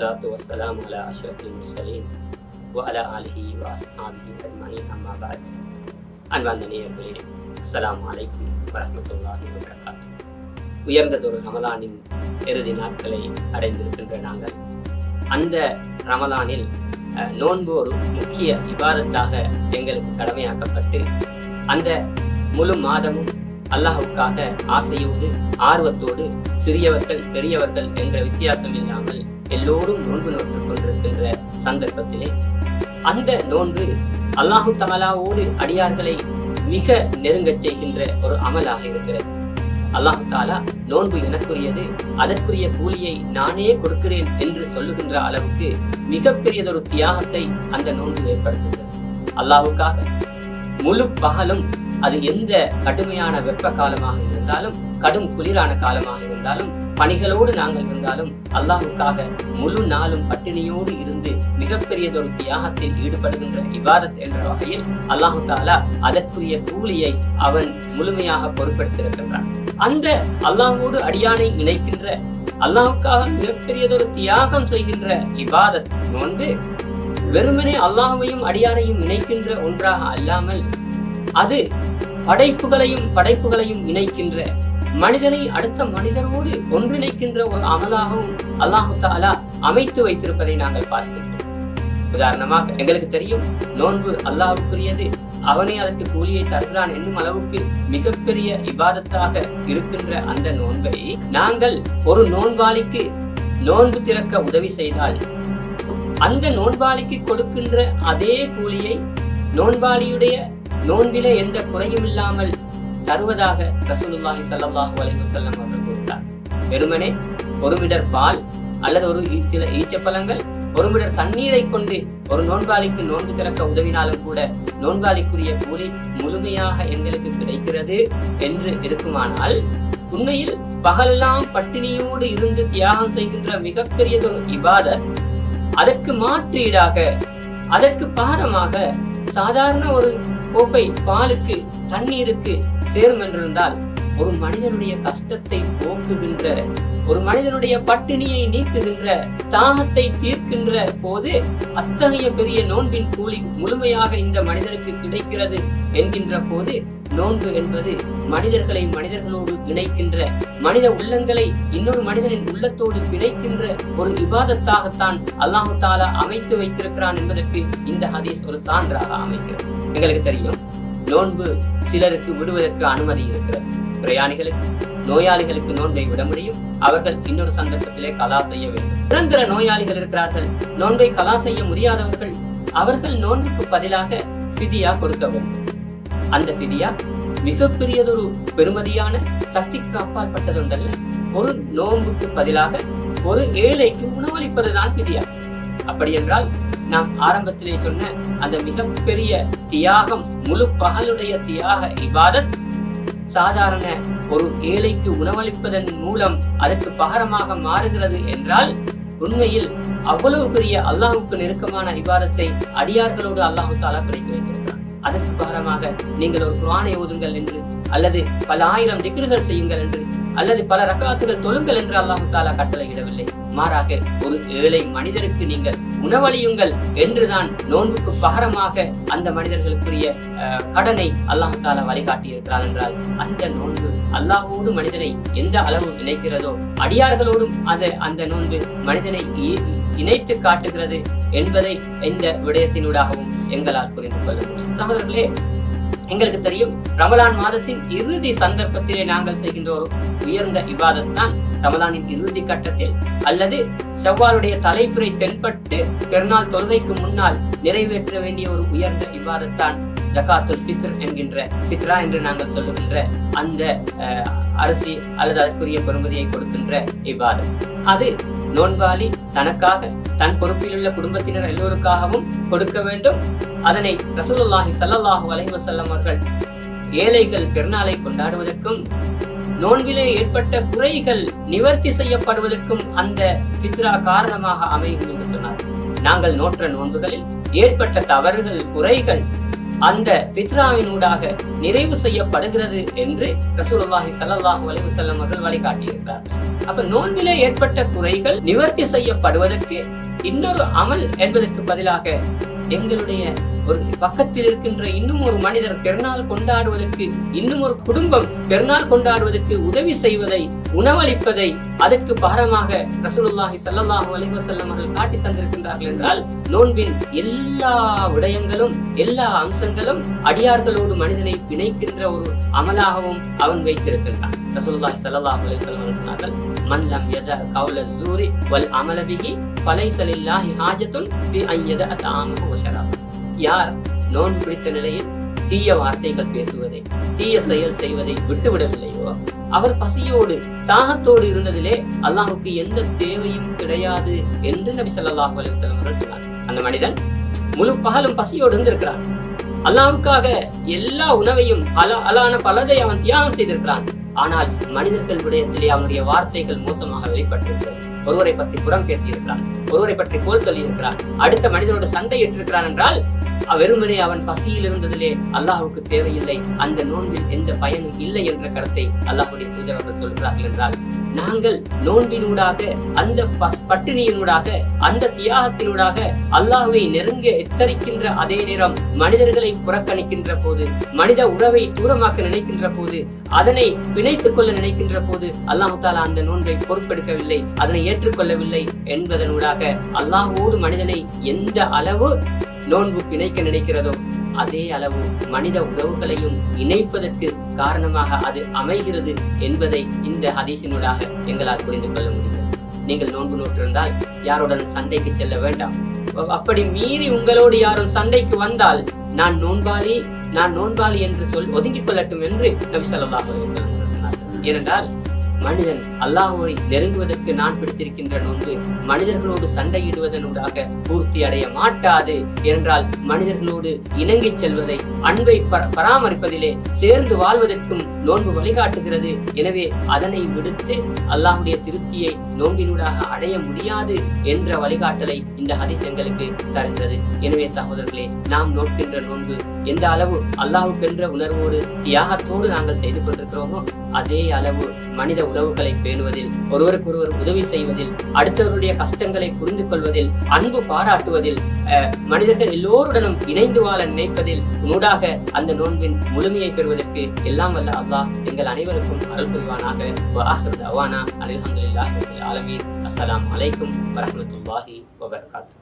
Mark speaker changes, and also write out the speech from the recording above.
Speaker 1: வசலாத்து வசலாம் அலா அஷ்ரஃபில் முசலீன் அலா அலிஹி வாஸ்ஹாபிஹி அஜ்மாயின் அம்மா பாத் அன்பார்ந்த அஸ்லாம் அலைக்கும் வரமத்துல்லாஹி வரகாத்து உயர்ந்ததொரு ரமலானின் இறுதி நாட்களை அடைந்திருக்கின்ற நாங்கள் அந்த ரமலானில் நோன்பு ஒரு முக்கிய விவாதத்தாக எங்களுக்கு கடமையாக்கப்பட்டு அந்த முழு மாதமும் அல்லாஹுக்காக ஆசையோடு ஆர்வத்தோடு சிறியவர்கள் பெரியவர்கள் என்ற வித்தியாசம் இல்லாமல் எல்லோரும் நோன்பு நோற்றுக் கொண்டிருக்கின்ற சந்தர்ப்பத்திலே அந்த நோன்பு அல்லாஹு தமலாவோடு அடியார்களை மிக நெருங்கச் செய்கின்ற ஒரு அமலாக இருக்கிறது. அல்லாஹு தாலா நோன்பு எனக்குரியது அதற்குரிய கூலியை நானே கொடுக்கிறேன் என்று சொல்லுகின்ற அளவுக்கு மிகப்பெரியதொரு தியாகத்தை அந்த நோன்பு ஏற்படுத்துகிறது. அல்லாஹுக்காக முழு பகலும் அது எந்த கடுமையான வெப்ப காலமாக இருந்தாலும் கடும் குளிரான காலமாக இருந்தாலும் பணிகளோடு நாங்கள் இருந்தாலும் அல்லாஹுக்காக முழு நாளும் பட்டினியோடு இருந்து மிகப்பெரியதொரு தியாகத்தில் ஈடுபடுகின்ற இபாதத் என்ற வகையில் அல்லாஹு தாலா அதற்குரிய கூலியை அவன் முழுமையாக பொருட்படுத்தியிருக்கின்றான். அந்த அல்லாஹோடு அடியானை இணைக்கின்ற அல்லாஹுக்காக மிகப்பெரியதொரு தியாகம் செய்கின்ற இபாதத் நோன்பு வெறுமனே அல்லாஹையும் அடியாரையும் இணைக்கின்ற ஒன்றாக அல்லாமல் அது படைப்புகளையும் படைப்புகளையும் இணைக்கின்ற மனிதனை அடுத்த மனிதனோடு ஒன்றிணைக்கின்ற ஒரு அமலாகவும் அல்லாஹு தாலா அமைத்து வைத்திருப்பதை நாங்கள் பார்க்கின்றோம். உதாரணமாக எங்களுக்கு தெரியும் நோன்பு அல்லாஹுக்குரியது. அவனே அதற்கு கூலியை தருகிறான் என்னும் அளவுக்கு மிகப்பெரிய விவாதத்தாக இருக்கின்ற அந்த நோன்பை நாங்கள் ஒரு நோன்பாளிக்கு நோன்பு திறக்க உதவி செய்தால் அந்த நோன்பாளிக்கு கொடுக்கின்ற அதே கூலியை நோன்பாளியுடைய நோன்பிலே எந்த குறையும் இல்லாமல் தருவதாக ரசூலுல்லாஹி சல்லாஹு அலைஹி வஸல்லம் அவர்கள் கூறினார். வெறுமனே ஒரு மிடர் பால் அல்லது ஒரு சில ஈச்சப்பழங்கள் ஒரு மிடர் தண்ணீரை கொண்டு ஒரு நோன்பாளிக்கு நோன்பு திறக்க உதவினாலும் கூட நோன்பாளிக்குரிய கூலி முழுமையாக எங்களுக்கு கிடைக்கிறது என்று இருக்குமானால் உண்மையில் பகலெல்லாம் பட்டினியோடு இருந்து தியாகம் செய்கின்ற மிகப்பெரியதொரு இபாதத் அதற்கு மாற்றீடாக அதற்கு பாரமாக சாதாரண ஒரு கோப்பை பாலுக்கு தண்ணீருக்கு சேரும் என்றிருந்தால் ஒரு மனிதனுடைய கஷ்டத்தை போக்குகின்ற ஒரு மனிதனுடைய பட்டினியை நீக்குகின்ற தாகத்தை தீர்க்கின்ற போது அத்தகைய பெரிய நோன்பின் கூலி முழுமையாக இந்த மனிதனுக்கு கிடைக்கிறது என்கின்ற போது நோன்பு என்பது மனிதர்களை மனிதர்களோடு இணைக்கின்ற மனித உள்ளங்களை இன்னொரு மனிதனின் உள்ளத்தோடு பிணைக்கின்ற ஒரு விவாதத்தாகத்தான் அல்லாஹு தாலா அமைத்து வைத்திருக்கிறான் என்பதற்கு இந்த ஹதீஸ் ஒரு சான்றாக அமைக்கிறது எங்களுக்கு தெரியும் நோன்பு சிலருக்கு விடுவதற்கு அனுமதி இருக்கிறது. பிரயாணிகளுக்கு நோயாளிகளுக்கு நோன்பை விட முடியும். அவர்கள் இன்னொரு சந்தர்ப்பத்திலே கலா செய்ய வேண்டும். நிரந்தர நோயாளிகள் இருக்கிறார்கள். நோன்பை கலா செய்ய முடியாதவர்கள் அவர்கள் நோன்புக்கு பதிலாக பிதியா கொடுக்க வேண்டும். அந்த பிதியா மிகப்பெரியதொரு பெருமதியான சக்திக்கு அப்பாற்பட்டதொன்றல்ல. ஒரு நோன்புக்கு பதிலாக ஒரு ஏழைக்கு உணவளிப்பதுதான் பிதியா அப்படி என்றால் நாம் ஆரம்பத்திலே சொன்ன அந்த மிகப்பெரிய தியாகம் முழு பகலுடைய தியாக இவாதத் சாதாரண ஒரு ஏழைக்கு உணவளிப்பதன் மூலம் அதற்கு பகரமாக மாறுகிறது என்றால் உண்மையில் அவ்வளவு பெரிய அல்லாஹுக்கு நெருக்கமான விவாதத்தை அடியார்களோடு அல்லாஹு தாலா கிடைக்க வைத்திருக்கிறார் அதற்கு பகரமாக நீங்கள் ஒரு குரானை ஓதுங்கள் என்று அல்லது பல ஆயிரம் திக்ருகள் செய்யுங்கள் என்று அல்லது பல ரக்காத்துகள் தொழுங்கள் என்று அல்லாஹு தாலா கட்டளையிடவில்லை. மாறாக ஒரு ஏழை மனிதருக்கு நீங்கள் உணவளியுங்கள் என்றுதான் நோன்புக்கு பகரமாக அந்த மனிதர்களுக்குரிய கடனை அல்லாஹு தாலா வழிகாட்டி இருக்கிறார் என்றால் அந்த நோன்பு அல்லாஹோடு மனிதனை எந்த அளவு இணைக்கிறதோ அடியார்களோடும் அது அந்த நோன்பு மனிதனை இணைத்து காட்டுகிறது என்பதை இந்த விடயத்தினூடாகவும் எங்களால் புரிந்து கொள்ள முடியும். சகோதரர்களே எங்களுக்கு தெரியும் ரமலான் மாதத்தின் இறுதி சந்தர்ப்பத்திலே நாங்கள் செய்கின்ற ஒரு உயர்ந்த இபாதத் தான் ரமலானின் இறுதி கட்டத்தில் அல்லது செவ்வாலுடைய தலைப்புரை தென்பட்டு பெருநாள் தொழுகைக்கு முன்னால் நிறைவேற்ற வேண்டிய ஒரு உயர்ந்த இபாதத் தான் ஜகாத்துல் ஃபித்ர் என்கின்ற ஃபித்ரா என்று நாங்கள் சொல்லுகின்ற அந்த அரிசி அல்லது அதற்குரிய பெறுமதியை கொடுக்கின்ற இபாதத். அது நோன்பாளி தனக்காக தன் பொறுப்பில் உள்ள குடும்பத்தினர் எல்லோருக்காகவும் கொடுக்க வேண்டும். அதனை ரசூலுல்லாஹி சல்லாஹூ அலைவசல்லம் அவர்கள் ஏழைகள் பெருநாளை கொண்டாடுவதற்கும் நோன்பிலே ஏற்பட்ட குறைகள் நிவர்த்தி செய்யப்படுவதற்கும் அந்த ஃபித்ரா காரணமாக அமையும் என்று சொன்னார். நாங்கள் நோற்ற நோன்புகளில் ஏற்பட்ட தவறுகள் குறைகள் அந்த பித்ராவினூடாக நிறைவு செய்யப்படுகிறது என்று ரசூலுல்லாஹி ஸல்லல்லாஹு அலைஹி வஸல்லம் அவர்கள் வழிகாட்டியிருக்கிறார். அப்ப நோன்பிலே ஏற்பட்ட குறைகள் நிவர்த்தி செய்யப்படுவதற்கு இன்னொரு அமல் என்பதற்கு பதிலாக எங்களுடைய ஒரு பக்கத்தில் இருக்கின்ற இன்னும் ஒரு மனிதர் பெருநாள் கொண்டாடுவதற்கு இன்னும் ஒரு குடும்பம் பெருநாள் கொண்டாடுவதற்கு உதவி செய்வதை உணவளிப்பதை அதற்கு பாரமாக ரசூலுல்லாஹி சல்லாஹூ அலிவசல்லம் அவர்கள் காட்டி தந்திருக்கின்றார்கள் என்றால் நோன்பின் எல்லா விடயங்களும் எல்லா அம்சங்களும் அடியார்களோடு மனிதனை பிணைக்கின்ற ஒரு அமலாகவும் அவன் வைத்திருக்கின்றான். ரசூலுல்லாஹி சல்லாஹூ அலிவசல்லம் சொன்னார்கள் மன் லம் யத கௌல ஸூரி வல் அமல பிஹி ஃபலைஸ லில்லாஹி ஹாஜத்துன் ஃபி அன் யத தஆமஹு யார் நோன்பு பிடித்த நிலையில் தீய வார்த்தைகள் பேசுவதை தீய செயல் செய்வதை விட்டுவிடவில்லையோ? அவர் பசியோடு தாகத்தோடு இருந்ததிலே அல்லாஹுக்கு எந்த தேவையும் கிடையாது என்று நபி ஸல்லல்லாஹு அலுவலம் அவர்கள் சொன்னார். அந்த மனிதன் முழு பகலும் பசியோடு இருந்திருக்கிறான். அல்லாவுக்காக எல்லா உணவையும் அல அலான பலதை அவன் தியாகம் செய்திருக்கிறான். ஆனால் மனிதர்கள் விடயத்திலே அவனுடைய வார்த்தைகள் மோசமாக வெளிப்பட்டிருக்கிறது. ஒருவரை பற்றி புறம் பேசியிருக்கிறான். ஒருவரை பற்றி போல் சொல்லியிருக்கிறான். அடுத்த மனிதனோடு சண்டையிட்டிருக்கிறான் என்றால் வெறுமனே அவன் பசியில் இருந்ததிலே அல்லாஹுக்கு தேவையில்லை. அந்த நோன்பில் எந்த பயனும் இல்லை என்ற கருத்தை அல்லாஹுடைய தூதர் அவர்கள் சொல்கிறார்கள் என்றால் நாங்கள் நோன்பினூடாக அந்த பஸ்- பட்டினியினூடாக அந்த தியாகத்தினூடாக அல்லாஹுவை நெருங்க எத்தரிக்கின்ற அதே நேரம் மனிதர்களை புறக்கணிக்கின்ற போது மனித உறவை தூரமாக்க நினைக்கின்ற போது அதனை பிணைத்துக் கொள்ள நினைக்கின்ற போது அல்லாஹு தாலா அந்த நோன்பை பொறுப்பெடுக்கவில்லை அதனை ஏற்றுக்கொள்ளவில்லை என்பதனூடாக அல்லாஹோடு மனிதனை எந்த அளவு நோன்பு பிணைக்க நினைக்கிறதோ அதே அளவு மனித உறவுகளையும் இணைப்பதற்கு காரணமாக அது அமைகிறது என்பதை இந்த ஹதீசினூடாக எங்களால் புரிந்து கொள்ள முடியும் நீங்கள் நோன்பு நோட்டிருந்தால் யாருடன் சண்டைக்கு செல்ல வேண்டாம். அப்படி மீறி உங்களோடு யாரும் சண்டைக்கு வந்தால் நான் நோன்பாளி நான் நோன்பாளி என்று சொல் ஒதுங்கிக் கொள்ளட்டும் என்று நபி ஸல்லல்லாஹு சொன்னார்கள். ஏனென்றால் மனிதன் அல்லாஹுவை நெருங்குவதற்கு நான் பிடித்திருக்கின்ற நோன்பு மனிதர்களோடு சண்டையிடுவதனூடாக பூர்த்தி அடைய மாட்டாது என்றால் மனிதர்களோடு இணங்கிச் செல்வதை அன்பை பராமரிப்பதிலே சேர்ந்து வாழ்வதற்கும் நோன்பு வழிகாட்டுகிறது. எனவே அதனை விடுத்து அல்லாஹுடைய திருப்தியை நோன்பினூடாக அடைய முடியாது என்ற வழிகாட்டலை இந்த ஹதீஸ் எங்களுக்கு தருகிறது. எனவே சகோதரர்களே நாம் நோக்கின்ற நோன்பு எந்த அளவு அல்லாஹுக்கென்ற உணர்வோடு தியாகத்தோடு நாங்கள் செய்து கொண்டிருக்கிறோமோ அதே அளவு மனித உறவுகளை பேணுவதில் ஒருவருக்கொருவர் உதவி செய்வதில் அடுத்தவருடைய கஷ்டங்களை புரிந்து கொள்வதில் அன்பு பாராட்டுவதில் அஹ், மனிதர்கள் எல்லோருடனும் இணைந்து வாழ நினைப்பதில் நூடாக அந்த நோன்பின் முழுமையை பெறுவதற்கு எல்லாம் வல்ல அல்லாஹ் எங்கள் அனைவருக்கும் அருள் புரிவானாக. அவானா அலமதுல்லாஹி ஆலமீன். அஸ்ஸலாமு அலைக்கும் வரமத்துல்லாஹி வபர்காத்து.